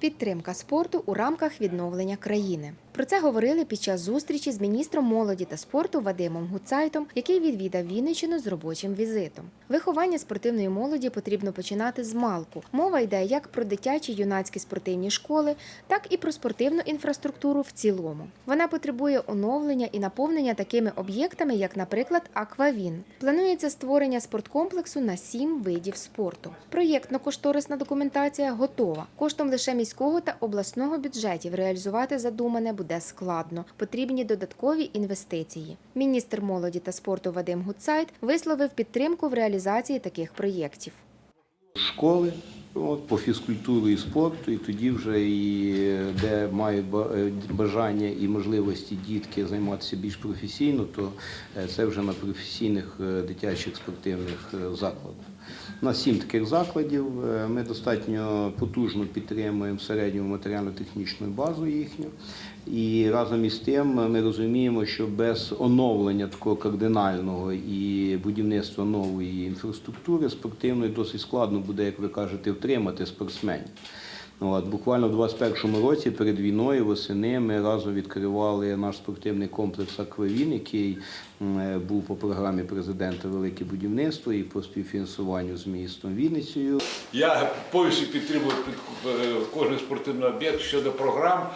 Підтримка спорту у рамках відновлення країни. Про це говорили під час зустрічі з міністром молоді та спорту Вадимом Гуцайтом, який відвідав Вінниччину з робочим візитом. Виховання спортивної молоді потрібно починати з малку. Мова йде як про дитячі юнацькі спортивні школи, так і про спортивну інфраструктуру в цілому. Вона потребує оновлення і наповнення такими об'єктами, як, наприклад, Аквавін. Планується створення спорткомплексу на сім видів спорту. Проєктно-кошторисна документація готова. Коштом лише міського та обласного бюджетів реалізувати задумане буде складно. Потрібні додаткові інвестиції. Міністр молоді та спорту Вадим Гуцайт висловив підтримку в реалізації таких проєктів. школи от, по фізкультурі і спорту, і тоді вже і де мають е, бажання і можливості дітки займатися більш професійно, то е, це вже на професійних е, дитячих спортивних закладах. У нас сім таких закладів. Е, Ми достатньо потужно підтримуємо середню матеріально-технічну базу їхню. І разом із тим ми розуміємо, що без оновлення такого кардинального і будівництва нової інфраструктури спортивної досить складно буде, як ви кажете, втримати спортсменів. Ну, От, буквально в 21-му році перед війною восени ми разом відкривали наш спортивний комплекс Аквавін, який е, був по програмі президента Велике будівництво і по співфінансуванню з містом Вінницею. Я повністю підтримую під- е, кожен спортивний об'єкт щодо програм.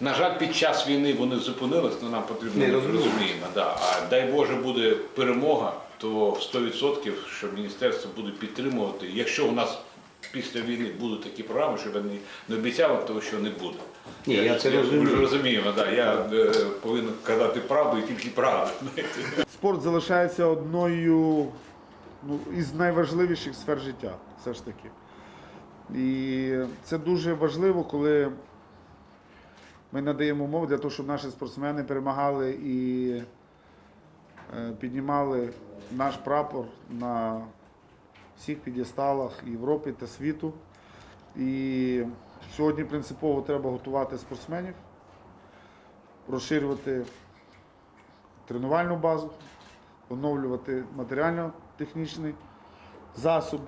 На жаль, під час війни вони зупинились, але нам потрібно Не, розуміємо. Да. А дай Боже буде перемога, то 100% що міністерство буде підтримувати. Якщо у нас після війни будуть такі програми, щоб я не, не обіцяв, того що не буде. Ні, я це розумію. Ми розуміємо, да. я е, повинен казати правду і тільки правду. Спорт залишається одною ну, із найважливіших сфер життя, все ж таки. І це дуже важливо, коли ми надаємо умови для того, щоб наші спортсмени перемагали і е, піднімали наш прапор на всіх під'єсталах Європи та світу. І сьогодні принципово треба готувати спортсменів, розширювати тренувальну базу, оновлювати матеріально-технічні засоби.